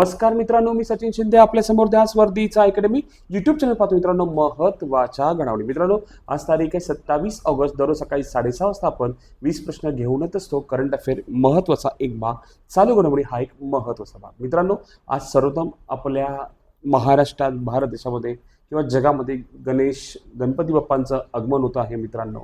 नमस्कार मित्रांनो मी सचिन शिंदे आपल्यासमोर ध्यास वर्दीचा अकॅडमी युट्यूब चॅनल पाहतो. मित्रांनो महत्त्वाच्या घडामोडी. मित्रांनो आज तारीख आहे सत्तावीस ऑगस्ट दररोज सकाळी साडेसहा वाजता आपण वीस प्रश्न घेऊनच असतो. करंट अफेअर महत्त्वाचा एक भाग. चालू घडामोडी हा एक महत्त्वाचा भाग. मित्रांनो आज सर्वोत्तम आपल्या महाराष्ट्रात भारत देशामध्ये किंवा जगामध्ये गणेश गणपती बाप्पांचं आगमन होतं आहे मित्रांनो.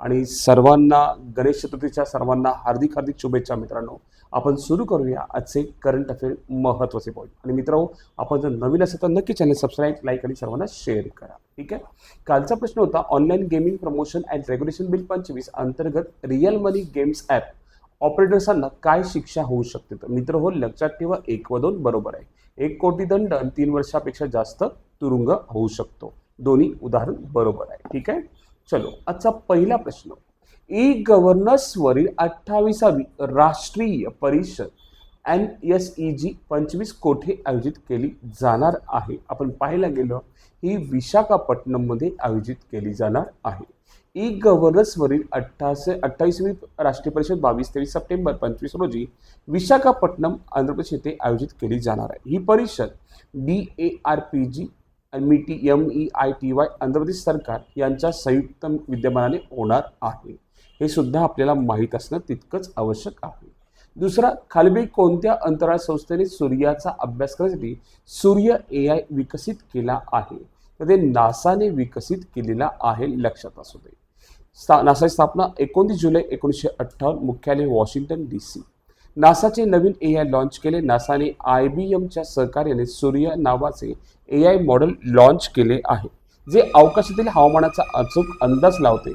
आणि सर्वांना गणेश चतुर्थीच्या सर्वांना हार्दिक हार्दिक शुभेच्छा मित्रांनो. आपण सुरू करूया आजचे करंट अफेअर महत्त्वाचे पॉईंट आणि मित्रांनो आपण जर नवीन असेल तर नक्की चॅनल सबस्क्राईब लाईक आणि सर्वांना शेअर करा. ठीक आहे? कालचा प्रश्न होता online gaming promotion and regulation bill पंचवीस अंतर्गत रिअल मनी गेम्स ॲप ऑपरेटर्सांना काय शिक्षा होऊ शकते? तर मित्र हो लक्षात ठेवा एक व दोन बरोबर आहे. एक कोटी दंड आणि तीन वर्षापेक्षा जास्त तुरुंग होऊ शकतो. दोन्ही उदाहरण बरोबर आहे. ठीक आहे? चलो आजचा पहिला प्रश्न. ई गव्हर्नन्सवरील अठ्ठावीसावी राष्ट्रीय परिषद एन एस ई जी पंचवीस कोठे आयोजित केली जाणार आहे? आपण पाहायला गेलो ही विशाखापट्टणममध्ये आयोजित केली जाणार आहे. ई गव्हर्नन्सवरील अठ्ठासे अठ्ठावीसवी राष्ट्रीय परिषद बावीस तेवीस सप्टेंबर पंचवीस रोजी विशाखापट्टणम आंध्र प्रदेश येथे आयोजित केली जाणार आहे. ही परिषद D A R P G आणि T M E I T Y Andhra Pradesh सरकार यांच्या संयुक्त विद्यमानाने होणार आहे. हे सुद्धा आपल्याला माहीत असणं तितकंच आवश्यक आहे. दुसरा खालबी कोणत्या अंतराळ संस्थेने सूर्याचा अभ्यास करण्यासाठी सूर्य ए आय विकसित केला आहे? तर ते नासाने विकसित केलेला आहे लक्षात असू दे. स्था नासाची स्थापना एकोणतीस जुलै एकोणीसशे अठ्ठावन्न मुख्यालय वॉशिंग्टन डी सी. नासाचे नवीन ए आय लॉन्च केले. नासाने आय बी एमच्या सहकार्याने सूर्य नावाचे ए आय मॉडेल लॉन्च केले आहे जे अवकाशातील हवामानाचा अचूक अंदाज लावते.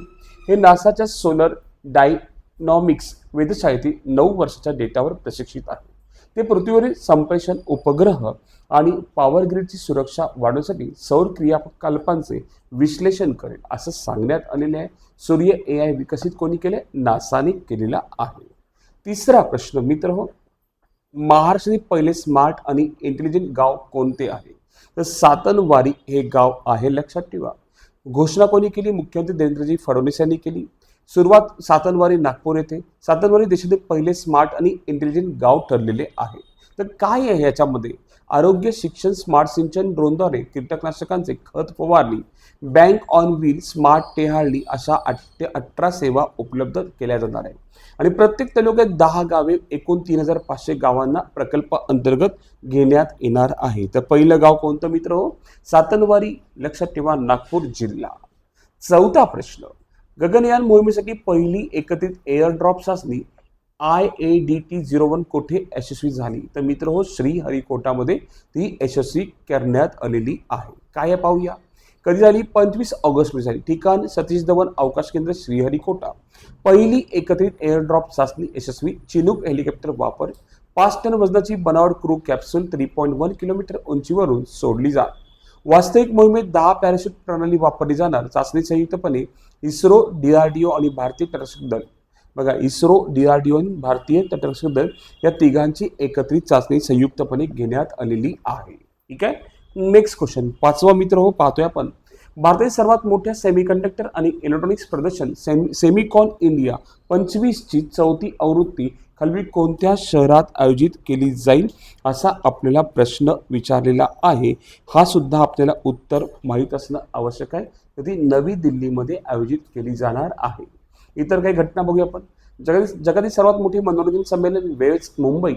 हे नासाच्या सोलर डायनॉमिक्स वेधशाळेतील नऊ वर्षाच्या डेटावर प्रशिक्षित आहे. ते पृथ्वीवरील संप्रेषण उपग्रह आणि पॉवर ग्रीडची सुरक्षा वाढवण्यासाठी सौर क्रियाकल्पांचे विश्लेषण करेल असं सांगण्यात आलेले आहे. सूर्य ए आय विकसित कोणी केले? नासाने केलेला आहे. तिसरा प्रश्न मित्र हो महाराष्ट्रातील पहिले स्मार्ट आणि इंटेलिजंट गाव कोणते आहे? तर सातनवारी हे गाव आहे लक्षात ठेवा. घोषणा कोणी केली? मुख्यमंत्री देवेंद्रजी फडणवीस यांनी केली. सुरुवात सातनवारी नागपूर येथे. सातनवारी देशातील पहिले स्मार्ट आणि इंटेलिजंट गाव ठरलेले आहे. तर काय आहे याच्यामध्ये? आरोग्य शिक्षण स्मार्ट सिंचन ड्रोनद्वारे कीटकनाशकांचे खत फवारणी बँक ऑन व्हील स्मार्ट टेहाळणी अशा आठ ते अठरा सेवा उपलब्ध केल्या जाणार आहे आणि प्रत्येक तालुक्यात दहा गावे एकूण तीन हजार पाचशे गावांना प्रकल्प अंतर्गत घेण्यात येणार आहे. तर पहिलं गाव कोणतं मित्र हो? सातनवारी लक्षात ठेवा नागपूर जिल्हा. चौथा प्रश्न. गगनयान मोहिमेसाठी पहिली एकत्रित एअर ड्रॉप चाचणी I A D T zero one कोठे यशस्वी झाली? तर मित्र हो श्रीहरिकोटामध्ये ती यशस्वी करण्यात आलेली आहे. काय पाहूया. कधी झाली? पंचवीस ऑगस्ट झाली. ठिकाण सतीश धवन अवकाश केंद्र श्रीहरिकोटा. पहिली एकत्रित एअरड्रॉप चाचणी यशस्वी. चिनूक हेलिकॉप्टर वापर. पाच टन वजनाची बनावट crew capsule three point one kilometre उंचीवरून सोडली जात. वास्तविक मोहिमेत दहा पॅराशूट प्रणाली वापरली जाणार. चाचणी संयुक्तपणे इस्रो डीआरडीओ आणि भारतीय तटरक्षक दल. बघा इस्रो डीआरडीओ आणि भारतीय तटरक्षक दल या तिघांची एकत्रित चाचणी संयुक्तपणे घेण्यात आलेली आहे. ठीक आहे? नेक्स्ट क्वेश्चन पाचवा मित्र हो पाहतोय आपण. भारतातील सर्वात मोठ्या सेमीकंडक्टर आणि इलेक्ट्रॉनिक्स प्रदर्शन सेमी सेमिकॉन इंडिया पंचवीसची चौथी आवृत्ती खालवी कोणत्या शहरात आयोजित केली जाईल असा आपल्याला प्रश्न विचारलेला आहे. हा सुद्धा आपल्याला उत्तर माहीत असणं आवश्यक आहे. तर ती नवी दिल्लीमध्ये आयोजित केली जाणार आहे. इतर काही घटना बघूया आपण. जगातील जगातील सर्वात मोठी मनोरंजन संमेलन वेळेस मुंबई.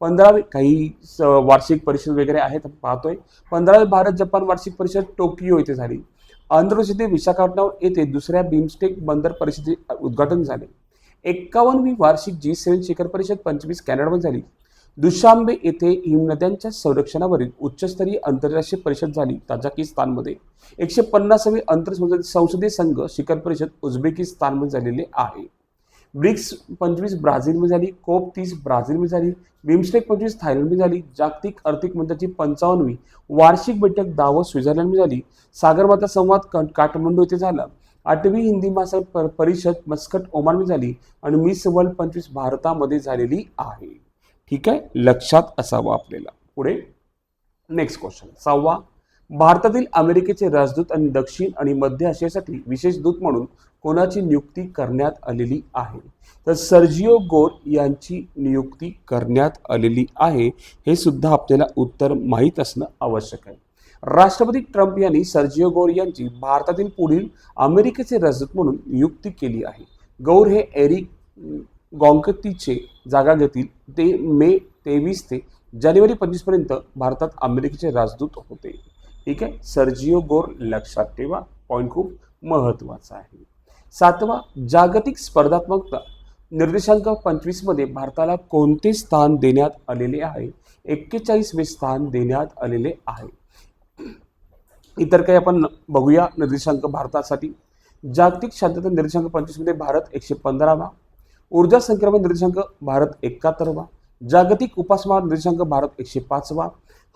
पंधरावे काही स- वार्षिक परिषद वगैरे आहेत पाहतोय. पंधरावी भारत जपान वार्षिक परिषद टोकियो येथे झाली. आंध्र प्रदेश येथे विशाखापट्टणम येथे दुसऱ्या बिमस्टेक बंदर परिषदेचे उद्घाटन झाले. एक्कावन्नवी वार्षिक जी सेव्हन शिखर परिषद पंचवीस कॅनडामध्ये झाली. दुशांबे येथे हिमनद्यांच्या संरक्षणावरील उच्चस्तरीय आंतरराष्ट्रीय परिषद झाली ताजाकिस्तानमध्ये. एकशे पन्नासावी आंतर संसदीय संघ शिखर परिषद उझबेकिस्तानमध्ये झालेले आहे. ब्रिक्स पंचवीस ब्राझीलमध्ये झाली कोप तीस ब्राझीलमध्ये झाली बिमस्टेक पंचवीस थायलंडमध्ये झाली जागतिक आर्थिक मंचाची पंचावन्नवी वार्षिक बैठक दावोस स्वित्झर्लंडमध्ये झाली सागरमाता संवाद काठमांडू येथे झाला आठवी हिंदी महासागर परिषद मस्कट ओमानमध्ये झाली आणि मिस वर्ल्ड पंचवीस भारतामध्ये झालेली आहे. ठीक आहे? लक्षात असावं आपल्याला. पुढे नेक्स्ट क्वेश्चन सहावा भारतातील अमेरिकेचे राजदूत आणि दक्षिण आणि मध्य आशियासाठी विशेष दूत म्हणून कोणाची नियुक्ती करण्यात आलेली आहे? तर सर्जिओ गोर यांची नियुक्ती करण्यात आलेली आहे हे सुद्धा आपल्याला उत्तर माहीत असणं आवश्यक आहे. राष्ट्रपती ट्रम्प यांनी सर्जिओ गोर यांची भारतातील पुढील अमेरिकेचे राजदूत म्हणून नियुक्ती केली आहे. गौर हे एरिक गॉन्कतीचे जागा घेतील ते मे तेवीस ते जानेवारी पंचवीसपर्यंत भारतात अमेरिकेचे राजदूत होते. ठीक आहे? सर्जिओ गोर लक्षात ठेवा. पॉईंट खूप महत्त्वाचा आहे. सातवा जागतिक स्पर्धात्मकता. निर्देशांक पंचवीसमध्ये भारताला कोणते स्थान देण्यात आलेले आहे? एक्केचाळीसवे स्थान देण्यात आलेले आहे. इतर काही आपण बघूया निर्देशांक भारतासाठी. जागतिक शांतता निर्देशांक पंचवीसमध्ये भारत एकशे पंधरावा ऊर्जा संक्रमण निर्देशांक भारत एकाहत्तरवा. जागतिक उपासमार निर्देशांक भारत एकशे पाचवा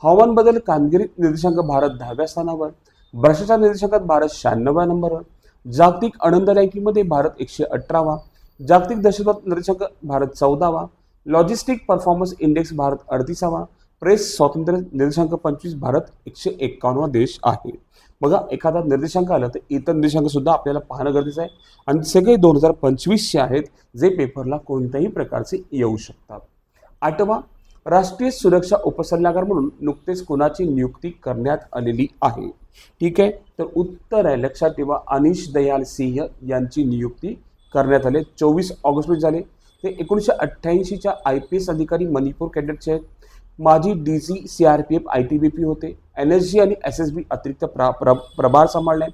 हवामान बदल कामगिरी निर्देशांक भारत दहाव्या स्थानावर. भ्रष्टाचार निर्देशांकात भारत शहाण्णव्या नंबरवर. जागतिक आनंद रँकिंगमध्ये भारत एकशे अठरावा जागतिक दहशतवाद निर्देशांक भारत चौदावा. लॉजिस्टिक परफॉर्मन्स इंडेक्स भारत अडतीसावा. प्रेस स्वातंत्र्य निर्देशांक पंचवीस भारत एकशे एक्कावन्नवा देश आहे. बघा एखादा निर्देशांक आला तर इतर निर्देशांक सुद्धा आपल्याला पाहणं गरजेचं आहे. आणि सगळे दोन हजार पंचवीसचे आहेत जे पेपरला कोणत्याही प्रकारचे येऊ शकतात. आठवा राष्ट्रीय सुरक्षा उपसल्लागार म्हणून नुकतेच कोणाची नियुक्ती करण्यात आलेली आहे? ठीक आहे तर उत्तर आहे लक्षात ठेवा अनिश दयाल सिंह यांची नियुक्ती करण्यात आली. चोवीस ऑगस्ट रोजी झाले. ते एकोणीसशे अठ्ठ्याऐंशीच्या आय पी एस अधिकारी मणिपूर कॅडेटचे आहेत. माजी D C C R P F I T B P होते. एन एस जी आणि एस एस बी अतिरिक्त प्रा प्र प्रभार सांभाळले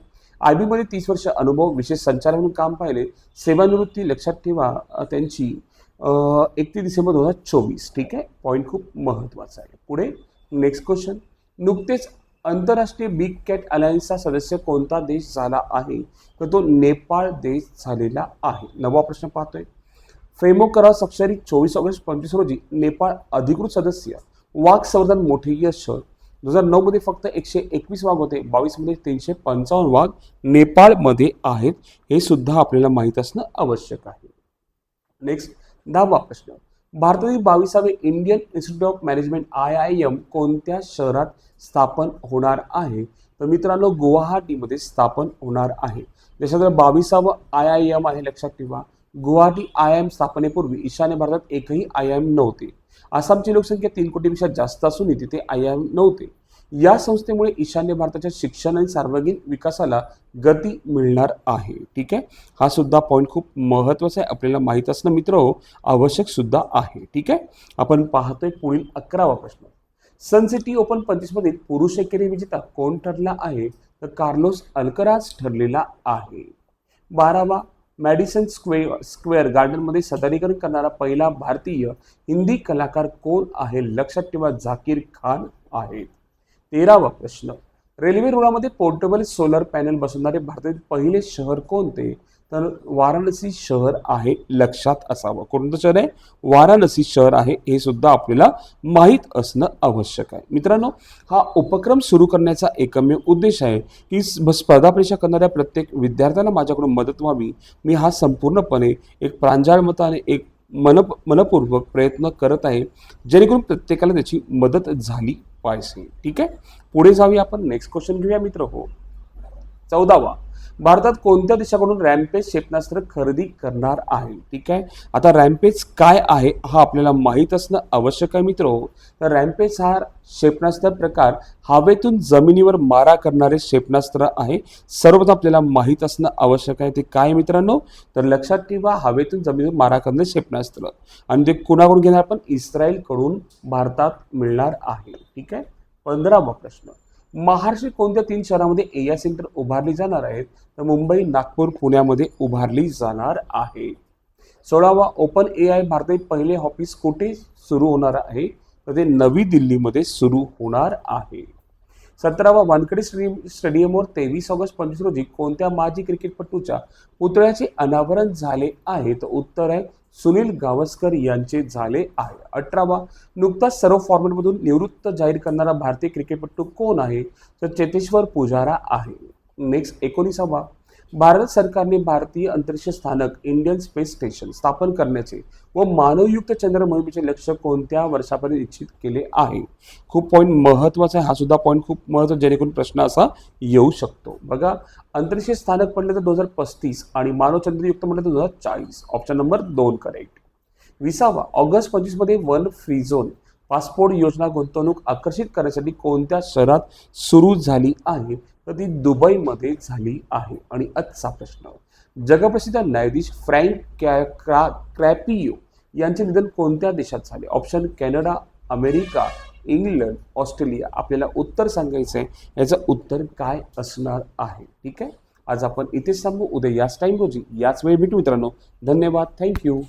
आय बीमध्ये तीस वर्ष अनुभव विशेष संचालक म्हणून काम पाहिले. सेवानिवृत्ती लक्षात ठेवा त्यांची एकतीस डिसेंबर दोन हजार चोवीस. ठीक आहे? पॉईंट खूप महत्त्वाचा आहे. पुढे नेक्स्ट क्वेश्चन नुकतेच आंतरराष्ट्रीय बिग कॅट अलायन्सचा सदस्य कोणता देश झाला आहे? तर तो नेपाळ देश झालेला आहे. नवा प्रश्न पाहतोय. फेमो करार स्वाक्षरी चोवीस ऑगस्ट पंचवीस रोजी नेपाळ अधिकृत सदस्य. वाघ संवर्धन मोठे शहर दोन हजार नऊमध्ये फक्त एकशे एकवीस वाघ होते. बावीसमध्ये तीनशे पंचावन्न वाघ नेपाळमध्ये आहेत. हे सुद्धा आपल्याला माहीत असणं आवश्यक आहे. नेक्स्ट दहावा प्रश्न. भारतातील बावीसावे Indian institute of management I I M कोणत्या शहरात स्थापन होणार आहे? तर मित्रांनो गुवाहाटीमध्ये स्थापन होणार आहे. देशातील बावीसावं आय आय एम आहे लक्षात ठेवा. गुवाहाटी आय एम स्थापनेपूर्वी ईशान्य भारतात एकही आय एम नव्हते. आसामची लोकसंख्या तीन कोटीपेक्षा जास्त असूनही तिथे आय एम नव्हते. या संस्थेमुळे ईशान्य भारताच्या शिक्षण आणि सार्वजनिक विकासाला गती मिळणार आहे. ठीक आहे? हा सुद्धा पॉईंट खूप महत्त्वाचा आहे. आपल्याला माहीत असणं मित्र हो, आवश्यक सुद्धा आहे. ठीक आहे? आपण पाहतोय पुढील अकरावा प्रश्न. सन सिटी ओपन पंचवीसमधील पुरुष एकेरी विजेता कोण ठरला आहे? तर कार्लोस अल्कराज ठरलेला आहे. बारावा मॅडिसन स्क्वेअर स्क्वेअर गार्डनमध्ये सदरीकरण करणारा पहिला भारतीय हिंदी कलाकार कोण आहे? लक्षात ठेवा झाकीर खान आहेत तेरावा प्रश्न. रेल्वे रुळामध्ये पोर्टेबल सोलर पॅनल बसवणारे भारतातील पहिले शहर कोणते? तर वाराणसी शहर आहे लक्षात असावं. कोणतं शहर आहे? वाराणसी शहर आहे हे सुद्धा आपल्याला माहीत असणं आवश्यक आहे. मित्रांनो हा उपक्रम सुरू करण्याचा एकमेव उद्देश आहे की स्पर्धा परीक्षा करणाऱ्या प्रत्येक विद्यार्थ्यांना माझ्याकडून मदत व्हावी. मी हा संपूर्णपणे एक प्रांजळ मताने एक मन मनपूर्वक प्रयत्न करत आहे जेणेकरून प्रत्येकाला त्याची मदत झाली पाहिजे. ठीक आहे? पुढे जाऊया आपण. नेक्स्ट क्वेश्चन घेऊया मित्र. हो. चौदावा. भारतात कोणत्या देशाकडून रॅम्पेज क्षेपणास्त्र खरेदी करणार आहे? ठीक आहे? आता रॅम्पेज काय आहे हा आपल्याला माहीत असणं आवश्यक आहे मित्र. तर रॅम्पेज हा क्षेपणास्त्र प्रकार हवेतून जमिनीवर मारा करणारे क्षेपणास्त्र आहे. सर्वच आपल्याला माहीत असणं आवश्यक आहे. ते काय मित्रांनो? तर लक्षात ठेवा हवेतून जमिनीवर मारा करणारे क्षेपणास्त्र. आणि ते कुणाकडून घेणार? आपण इस्रायलकडून भारतात मिळणार आहे. ठीक आहे? पंधरावा प्रश्न. महाराष्ट्र कोणत्या तीन शहरामध्ये ए आय सेंटर उभारली जाणार आहेत? तर मुंबई नागपूर पुण्यामध्ये उभारली जाणार आहे. सोळावा ओपन ए आय भारतातील पहिले ऑफिस कुठे सुरू होणार आहे? तर ते नवी दिल्लीमध्ये सुरू होणार आहे. सतरावा वानखेडे स्टेडियम स्टेडियमवर तेवीस ऑगस्ट पंचवीस रोजी कोणत्या माजी क्रिकेटपटूच्या पुतळ्याचे अनावरण झाले आहे? तर उत्तर आहे सुनील गावस्कर यांचे झाले आहे. अठरावा नुकताच सर्व फॉर्मॅटमधून निवृत्त जाहीर करणारा भारतीय क्रिकेटपटू कोण आहे? तर चेतेश्वर पुजारा आहे. नेक्स्ट एकोणीसावा भारत सरकारने भारतीय अंतरिक्ष स्थानक इंडियन स्पेस स्टेशन स्थापन करण्याचे व मानवयुक्त चंद्र मोहिमेचे लक्ष कोणत्या वर्षापर्यंत निश्चित केले आहे? खूप पॉईंट महत्त्वाचा आहे. हा सुद्धा पॉईंट खूप महत्त्वाचा जेणेकरून प्रश्न असा येऊ शकतो. बघा अंतरिक्ष स्थानक पडलं तर दोन हजार पस्तीस आणि मानव चंद्रयुक्त म्हटलं तर दोन हजार चाळीस. ऑप्शन नंबर दोन करेक्ट विसावा ऑगस्ट पंचवीसमध्ये वन फ्री झोन पासपोर्ट योजना गुंतवणूक आकर्षित करण्यासाठी कोणत्या शहरात सुरू झाली आहे? तर ती दुबईमध्ये झाली आहे. आणि आजचा प्रश्न जगप्रसिद्ध न्यायाधीश फ्रँक कॅ क्रा क्रॅपियो यांचे निधन कोणत्या देशात झाले? Option Canada America England Australia. आपल्याला उत्तर सांगायचं आहे याचं उत्तर काय असणार आहे? ठीक आहे? आज आपण इथेच थांबू. उद्या याच टाईम रोजी याच वेळी भेटू मित्रांनो. धन्यवाद. थँक्यू